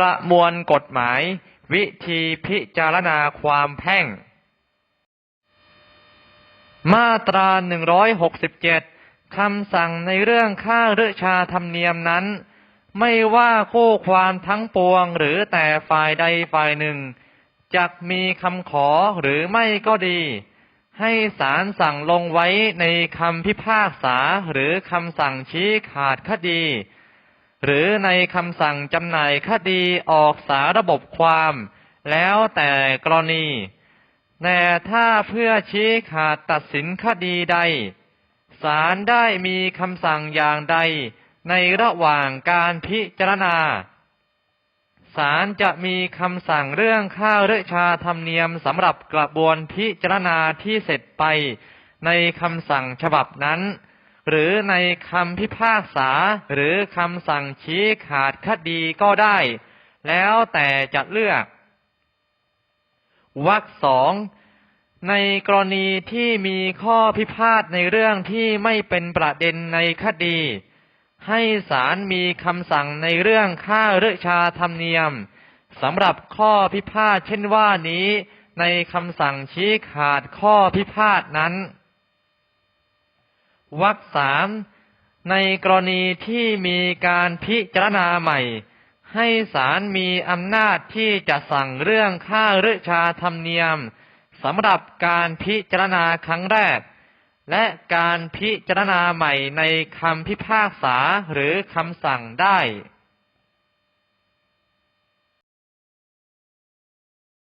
ประมวลกฎหมาย วิธีพิจารณาความแพ่ง มาตรา 167 คำสั่งในเรื่องค่าฤชาธรรมเนียมนั้น ไม่ว่าคู่ความทั้งปวงหรือแต่ฝ่ายใดฝ่ายหนึ่งจักมีคำขอหรือไม่ก็ดี ให้ศาลสั่งลงไว้ในคำพิพากษาหรือคำสั่งชี้ขาดคดี หรือในคำสั่งจำหน่ายคดีออกสาระบบความ แล้วแต่กรณี แต่ถ้าเพื่อชี้ขาดตัดสินคดีใดศาลได้มีคำสั่งอย่างใดในระหว่างการพิจารณาศาลจะมีคำสั่งเรื่องค่าเรือชาธรรมเนียมสำหรับกระบวนพิจารณาที่เสร็จไปในคำสั่งฉบับนั้น หรือในคำพิพากษาหรือคำสั่งชี้ขาดคดีก็ได้ แล้วแต่จะเลือกวรรคสองในกรณีที่มีข้อพิพาทในเรื่องที่ไม่เป็นประเด็นในคดี ให้ศาลมีคำสั่งในเรื่องค่าเรือชาธรรมเนียมสำหรับข้อพิพาทเช่นว่านี้ ในคำสั่งชี้ขาดข้อพิพาทนั้น วรรคสามในกรณีที่มีการพิจารณาใหม่ ให้ศาลมีอำนาจที่จะสั่งเรื่องค่าฤชาธรรมเนียมสำหรับการพิจารณาครั้งแรก และการพิจารณาใหม่ในคำพิพากษาหรือคำสั่งได้